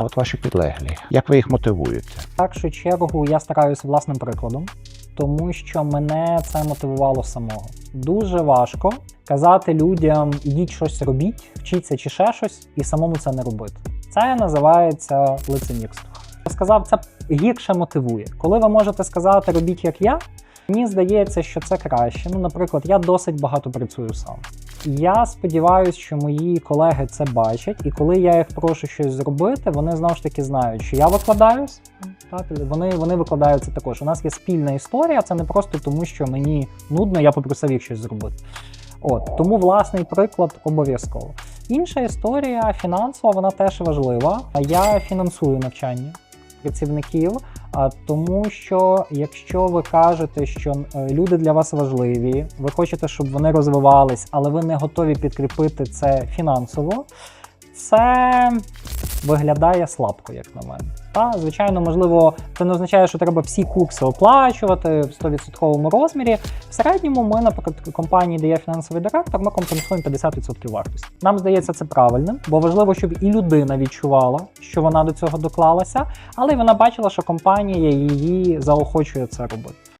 А от ваші підлеглі, як ви їх мотивуєте? В першу чергу я стараюся власним прикладом, тому що мене це мотивувало самого. Дуже важко казати людям, ідіть щось робіть, вчіться чи ще щось, і самому це не робити. Це називається лицемірство. Я сказав, це гірше мотивує. Коли ви можете сказати робіть як я, мені здається, що це краще. Ну, наприклад, я досить багато працюю сам. Я сподіваюся, що мої колеги це бачать, і коли я їх прошу щось зробити, вони знову ж таки знають, що я викладаюсь. Так, вони, вони викладаються також. У нас є спільна історія, це не просто тому, що мені нудно, я попросив їх щось зробити. От тому власний приклад обов'язково. Інша історія фінансова, вона теж важлива. Я фінансую навчання працівників, тому що якщо ви кажете, що е, люди для вас важливі, ви хочете, щоб вони розвивались, але ви не готові підкріпити це фінансово, це виглядає слабко, як на мене. Та, звичайно, можливо, це не означає, що треба всі курси оплачувати в 100% розмірі. В середньому ми, наприклад, компанії, де є фінансовий директор, ми компенсуємо 50% вартості. Нам здається це правильним, бо важливо, щоб і людина відчувала, що вона до цього доклалася, але й вона бачила, що компанія її заохочує це робити.